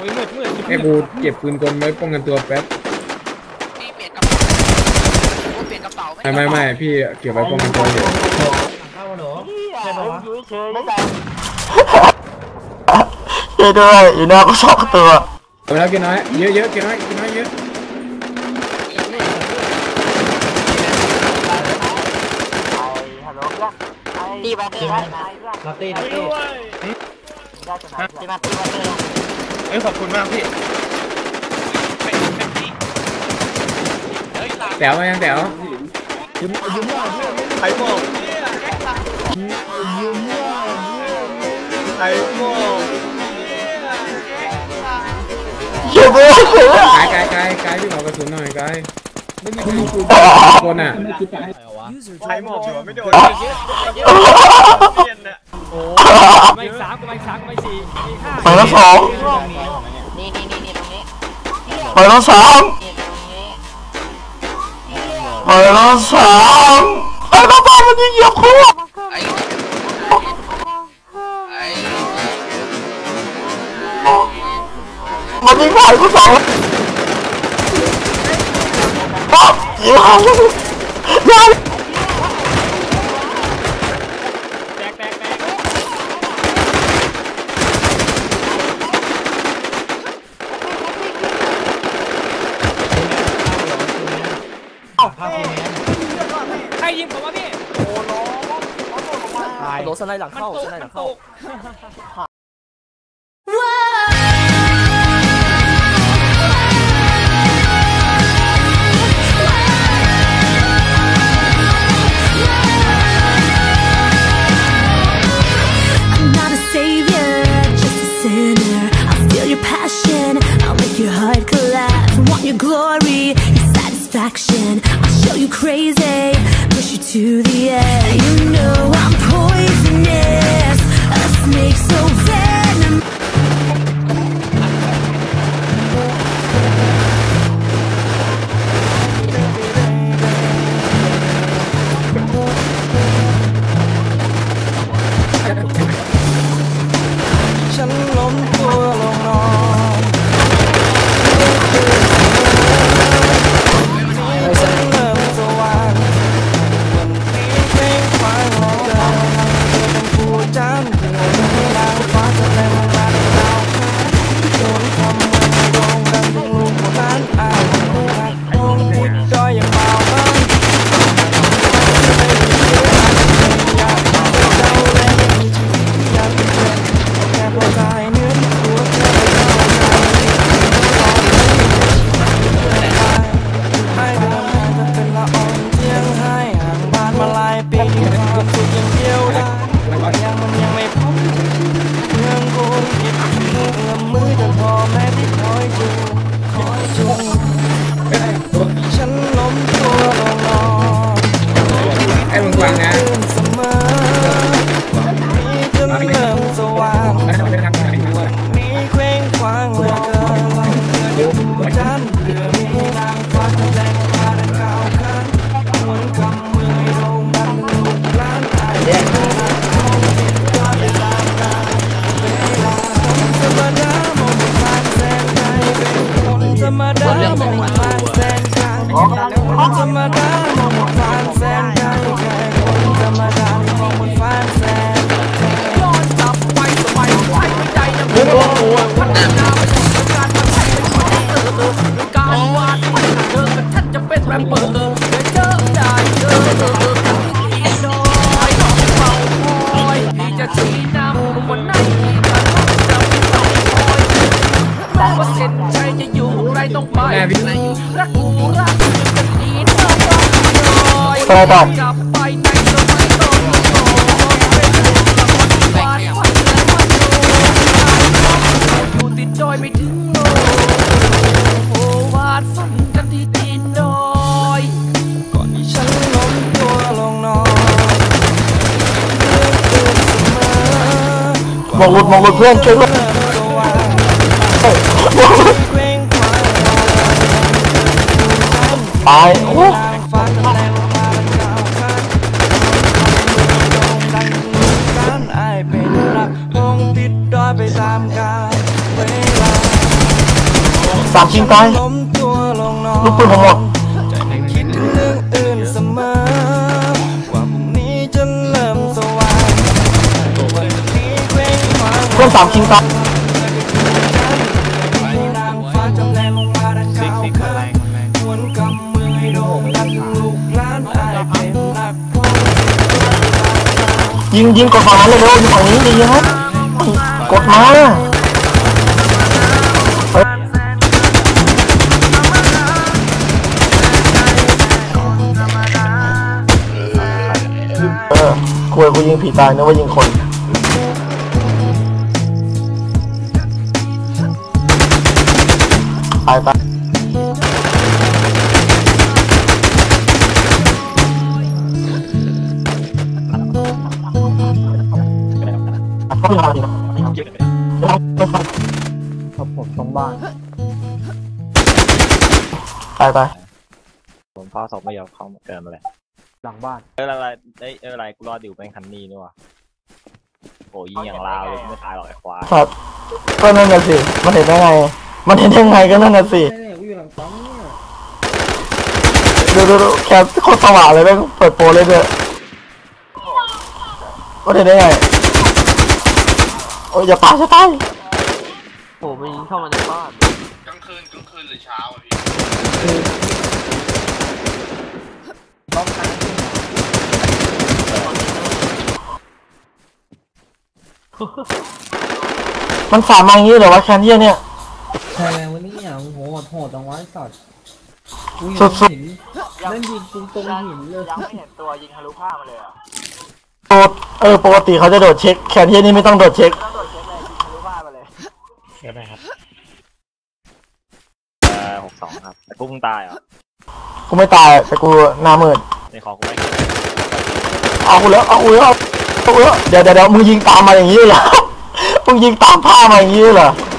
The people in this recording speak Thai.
อ้ยมืดมืดไอ้กูเก็บปืนกลไว้ป้องกันตัวแป๊บพี่เปลี่ยนกระเป๋ากูเปลี่ยนกระเป๋าไม่ไม่ไม่พี่เก็บไว้ป้องกันตัวอยู่ช่วยด้วยอีน่าก็สองตัวเอาแล้วกินน้อยเยอะเยอะกินน้อยกินน้อยเยอะตีมาตีมาตีตีตีมาตีมาตี เอ้ยขอบคุณมากพี่แต๋วมายังแต๋วไข่หมอกไข่หมอกช่วยด้วยกายกายกายกายพี่ขอกระสุนหน่อยกายไม่มีคนอะไข่หมอกถือว่าไม่โดนเปลี่ยนน่ะไม่สามก็ไม่สามก็ไม่สี่มีห้าไปแล้วสองนี่นี่นี่นี่ตรงนี้ ไปแล้วสามไปแล้วสามไอ้บ้าบ้ามันยิงเหยียบคู่ ยิงผมวะพี่โดนสไนด์หลังเข้าสไนด์หลังเข้า I'll show you crazy, push you to the edge. You know I'm poisonous, ม่ที่ ต้องคอยร้อยเปอร์เซ็นต์ใจจะอ มองลุดมองลุดเพื่อนช่ว งดังลูกหลานอายเป็นนักพรยิงยิงกดฝั่งนั้นเลยเร็วยิงฝั่งนี้ดีนะกดมาเฮ้ยเออคุยกูยิงผีตายนึกว่ายิงคน ตายตายก็ยาวดีนะผมตรงบ้านตายตายผมพ่อศพไม่ยอมเข้ามาเกินมาเลยหลังบ้านเอออะไรเอ้ยเอออะไรกูรอดอยู่เป็นคันนี้นี่วะโอ้ยิงอย่างลาวเลยไม่ตายหรอกไอ้ควายครับก็นั่นน่ะสิมันเห็นได้ไง มันเห็นได้ไงก็นั่นน่ะสิเนี่ยกูอยู่หลังปั๊มเนี่ยดูดูดูแคปโคตรสว่างเลยแม่งเปิดโปรเลยด้วยมันเห็นได้ไงโอ้ยอย่าปาจะตายโอ้ไม่ยิงเข้ามาในบ้านมันสามมาอย่างนี้เหรอวะแคนเทียเนี่ย ใช่แล้ววันนี้อะโหดโหดจังวะไอ้สัตว์กูสุเห็ดนหินเล่นยิงตรงตรงหินเลยยังไม่เห็นตัวยิงทะลุผ้ามาเลยอะโปรเออปกติเขาจะโดดเช็คแคนเทียนี่ไม่ต้องโดดเช็คต้องโดนเช็คเลยยิงทะลุผ้ามาเลยใช่ไหมครับเออหกสองครับแต่กูเพิ่งตายเหรอกูไม่ตายแต่กูหน้ามืดในของกูไม่เอากูแล้วเอากูแล้วเอากูแล้วเดี๋ยวเดี๋ยวเดี๋ยวมึงยิงตามมาอย่างนี้เหรอ มึงยิงตามผ้ามาอย่างนี้เหรอไ